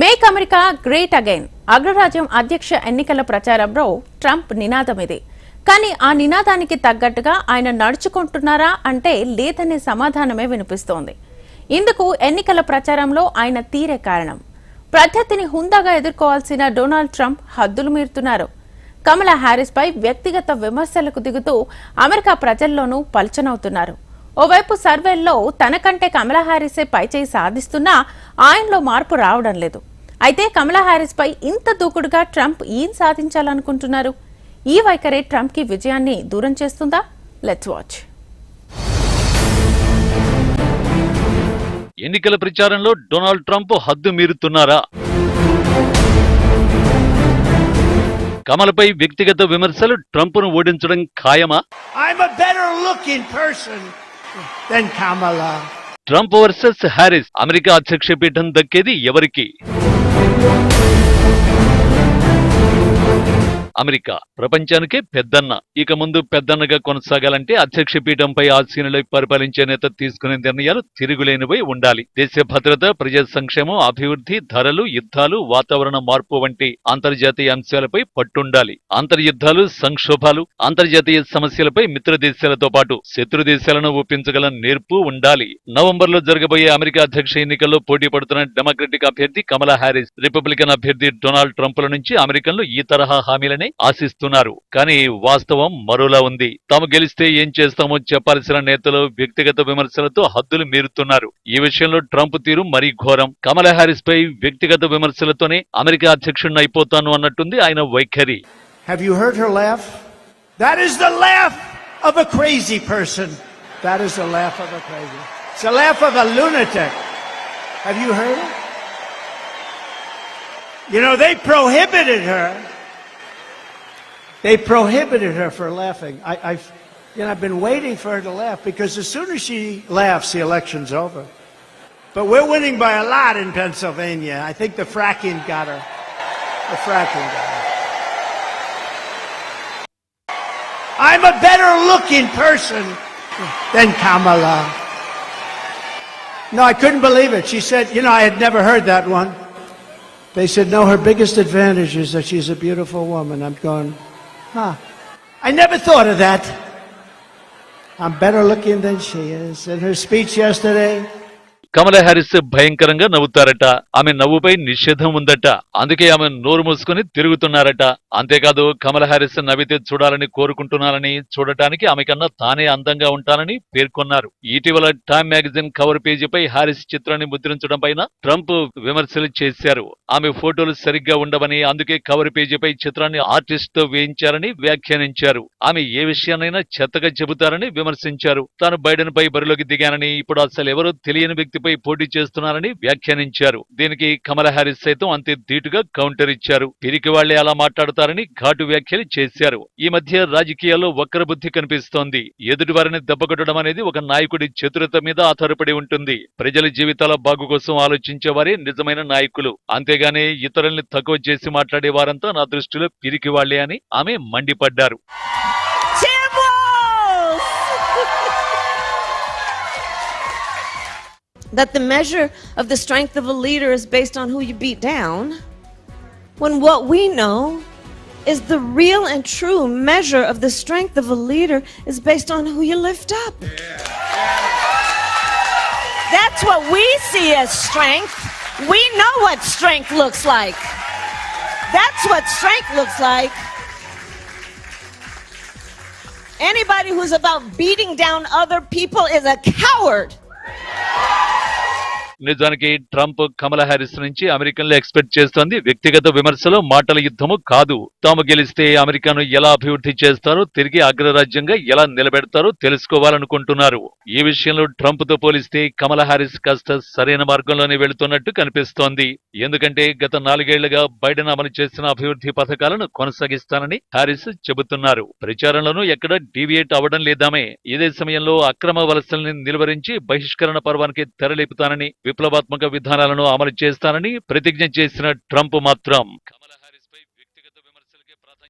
Make America great again. అగ్రరాజ్యం అధ్యక్ష ఎన్నికల ప్రచారంలో ట్రంప్ నినాదం ఇది కానీ ఆ నినాదానికి తగ్గట్టుగా ఆయన నడుచుకుంటున్నారా అంటే లేదనే సమాధానమే వినిపిస్తోంది. ఇందుకు ఎన్నికల ప్రచారంలో ఆయన తీరే కారణం. ప్రత్యర్థిని హుందాగా ఎదుర్కోవాల్సిన డొనాల్డ్ ట్రంప్ హద్దులు మీరుతున్నారు. కమలా హ్యారిస్ పై వ్యక్తిగత విమర్శలకు దిగుతూ అమెరికా ప్రజల్లోనూ పల్చనవుతున్నారు. ఓవైపు సర్వేల్లో తనకంటే కమలా హ్యారిసే పైచేయి సాధిస్తున్నా ఆయనలో మార్పు రావడం లేదు. అయితే కమలా హ్యారిస్ పై ఇంత దూకుడుగా ట్రంప్ ఏం సాధించాలనుకుంటున్నారు? ఈ వైఖరే ట్రంప్కి విజయాన్ని దూరం చేస్తుందా? లెట్స్ వాచ్ ఎన్నికల ప్రచారంలో డొనాల్డ్ ట్రంప్ హద్దు మీరుతున్నారా? కమలపై వ్యక్తిగత విమర్శలు ట్రంప్ను ఓడించడం ఖాయమా? ట్రంప్ వర్సెస్ హారిస్ అమెరికా అధ్యక్ష పీఠం దక్కేది ఎవరికి అమెరికా. ప్రపంచానికే పెద్దన్న. ఇక ముందు పెద్దన్నగా కొనసాగాలంటే అధ్యక్ష పీఠంపై ఆసీనులై పరిపాలించే నేత తీసుకునే నిర్ణయాలు తిరుగులేనివై ఉండాలి. దేశ భద్రత ప్రజా సంక్షేమం అభివృద్ధి ధరలు యుద్ధాలు వాతావరణ మార్పు వంటి అంతర్జాతీయ అంశాలపై పట్టుండాలి. అంతర్యుద్ధాలు సంక్షోభాలు అంతర్జాతీయ సమస్యలపై మిత్ర దేశాలతో పాటు శత్రు దేశాలను ఒప్పించగల నేర్పు ఉండాలి. నవంబర్లో జరగబోయే అమెరికా అధ్యక్ష ఎన్నికల్లో పోటీ పడుతున్న డెమోక్రటిక్ అభ్యర్థి కమలా హ్యారిస్ రిపబ్లికన్ అభ్యర్థి డొనాల్డ్ ట్రంప్ల నుంచి అమెరికన్లు ఈ తరహా హామీలనే చేయాలని ఆశిస్తున్నారు. కానీ వాస్తవం మరోలా ఉంది. తాము గెలిస్తే ఏం చేస్తామో చెప్పాల్సిన నేతలు వ్యక్తిగత విమర్శలతో హద్దులు మీరుతున్నారు. ఈ విషయంలో ట్రంప్ తీరు మరీ ఘోరం. కమల హారిస్ పై వ్యక్తిగత విమర్శలతోనే అమెరికా అధ్యక్షుడిని అయిపోతాను అన్నట్టుంది ఆయన వైఖరి. You know, they prohibited her. They prohibited her for laughing. I, I've, you know, I've been waiting for her to laugh because as soon as she laughs, the election's over. But we're winning by a lot in Pennsylvania. I think the fracking got her. The fracking got her. I'm a better looking person than Kamala. No, I couldn't believe it. She said, you know, I had never heard that one. They said, no, her biggest advantage is that she's a beautiful woman. I'm going, huh. I never thought of that. I'm better looking than she is. In her speech yesterday, Kamala Harris భయంకరంగా నవ్వుతారట. ఆమె నవ్వుపై నిషేధం ఉందట. అందుకే ఆమె నోరు మూసుకుని తిరుగుతున్నారట. అంతేకాదు కమలా హ్యారిస్ నవ్వితే చూడాలని కోరుకుంటున్నారని చూడటానికి ఆమె కన్నా తానే అందంగా ఉంటానని పేర్కొన్నారు. ఇటీవల టైమ్ మ్యాగజైన్ కవర్ పేజీపై హారిస్ చిత్రాన్ని ముద్రించడం పైన ట్రంప్ విమర్శలు చేశారు. ఆమె ఫోటోలు సరిగ్గా ఉండవని అందుకే కవర్ పేజీపై చిత్రాన్ని ఆర్టిస్ట్తో వేయించారని వ్యాఖ్యానించారు. ఆమె ఏ విషయాన్నైనా చెత్తగా చెబుతారని విమర్శించారు. తాను బైడెన్ పై బరిలోకి దిగానని ఇప్పుడు అసలు ఎవరో తెలియని వ్యక్తి వ్యక్తిపై పోటీ చేస్తున్నారని వ్యాఖ్యానించారు. దీనికి కమల హారిస్ సైతం అంతే ధీటుగా కౌంటర్ ఇచ్చారు. పిరికి వాళ్ళే అలా మాట్లాడతారని ఘాటు వ్యాఖ్యలు చేశారు. ఈ మధ్య రాజకీయాల్లో వక్ర బుద్ధి కనిపిస్తోంది. ఎదుటివారిని దెబ్బకొట్టడం అనేది ఒక నాయకుడి చతురత మీద ఆధారపడి ఉంటుంది. ప్రజల జీవితాల బాగు కోసం ఆలోచించే వారే నిజమైన నాయకులు. అంతేగాని ఇతరుల్ని తక్కువ చేసి మాట్లాడే వారంతా నా దృష్టిలో పిరికి వాళ్ళే అని ఆమె మండిపడ్డారు. That the measure of the strength of a leader is based on who you beat down, when what we know is the real and true measure of the strength of a leader is based on who you lift up. That's what we see as strength. We know what strength looks like. That's what strength looks like. Anybody who's about beating down other people is a coward. నిజానికి Trump Kamala Harris నుంచి అమెరికన్లు expect చేస్తోంది వ్యక్తిగత విమర్శలు మాటల యుద్ధము కాదు. తాము గెలిస్తే అమెరికాను ఎలా అభివృద్ధి చేస్తారో తిరిగి అగ్రరాజ్యంగా ఎలా నిలబెడతారో తెలుసుకోవాలనుకుంటున్నారు. ఈ విషయంలో ట్రంప్తో పోలిస్తే కమలా హ్యారిస్ కాస్త సరైన మార్గంలోనే వెళుతున్నట్టు కనిపిస్తోంది. ఎందుకంటే గత నాలుగేళ్ళుగా బైడెన్ అమలు చేసిన అభివృద్ధి పథకాలను కొనసాగిస్తానని హ్యారిస్ చెబుతున్నారు. ప్రచారంలోనూ ఎక్కడ డీవియేట్ అవ్వడం లేదామే. ఇదే సమయంలో అక్రమ వలసల్ని నిలువరించి బహిష్కరణ పర్వానికి తెరలేపుతానని విప్లవాత్మక విధానాలను అమలు చేస్తానని ప్రతిజ్ఞ చేసిన ట్రంప్ మాత్రం